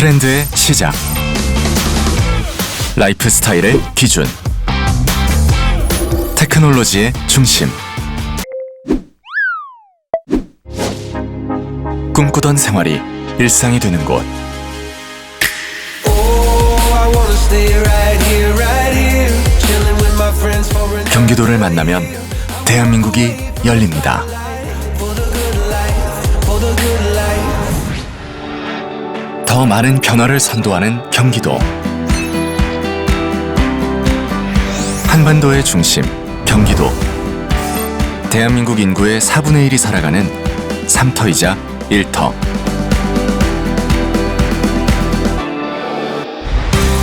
트렌드의 시작. 라이프 스타일의 기준. 테크놀로지의 중심. 꿈꾸던 생활이 일상이 되는 곳. Oh, 경기도를 만나면 대한민국이 열립니다. 더 많은 변화를 선도하는 경기도. 한반도의 중심, 경기도. 대한민국 인구의 4분의 1이 살아가는 3터이자 1터.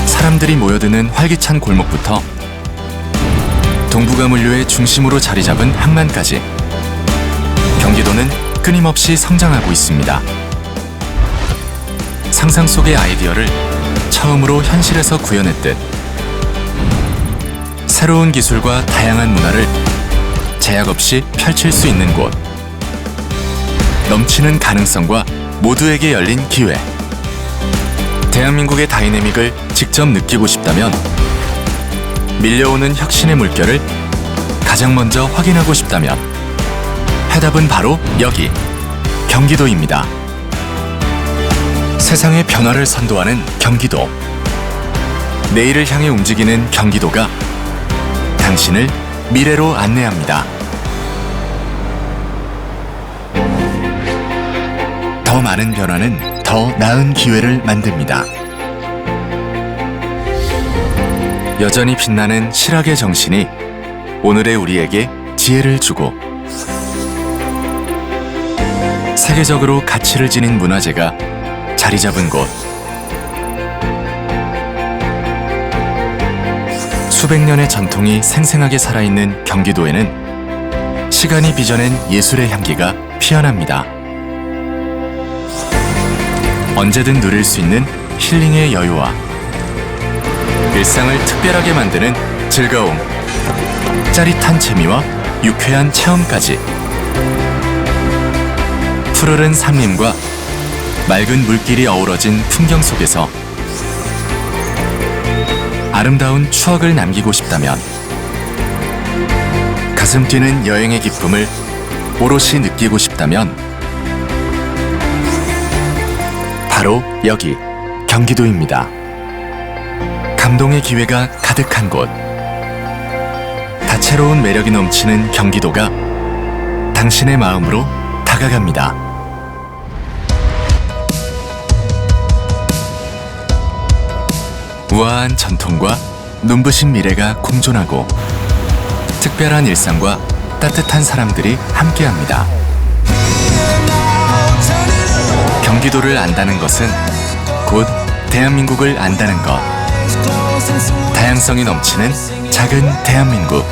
사람들이 모여드는 활기찬 골목부터 동부가물류의 중심으로 자리 잡은 항만까지 경기도는 끊임없이 성장하고 있습니다. 상상 속의 아이디어를 처음으로 현실에서 구현했듯 새로운 기술과 다양한 문화를 제약 없이 펼칠 수 있는 곳 넘치는 가능성과 모두에게 열린 기회 대한민국의 다이내믹을 직접 느끼고 싶다면 밀려오는 혁신의 물결을 가장 먼저 확인하고 싶다면 해답은 바로 여기 경기도입니다. 세상의 변화를 선도하는 경기도. 내일을 향해 움직이는 경기도가 당신을 미래로 안내합니다. 더 많은 변화는 더 나은 기회를 만듭니다. 여전히 빛나는 실학의 정신이 오늘의 우리에게 지혜를 주고 세계적으로 가치를 지닌 문화재가 자리 잡은 곳. 수백 년의 전통이 생생하게 살아있는 경기도에는 시간이 빚어낸 예술의 향기가 피어납니다. 언제든 누릴 수 있는 힐링의 여유와 일상을 특별하게 만드는 즐거움, 짜릿한 재미와 유쾌한 체험까지 푸르른 산림과 맑은 물길이 어우러진 풍경 속에서 아름다운 추억을 남기고 싶다면 가슴 뛰는 여행의 기쁨을 오롯이 느끼고 싶다면 바로 여기 경기도입니다. 감동의 기회가 가득한 곳 다채로운 매력이 넘치는 경기도가 당신의 마음으로 다가갑니다. 우아한 전통과 눈부신 미래가 공존하고 특별한 일상과 따뜻한 사람들이 함께합니다. 경기도를 안다는 것은 곧 대한민국을 안다는 것. 다양성이 넘치는 작은 대한민국.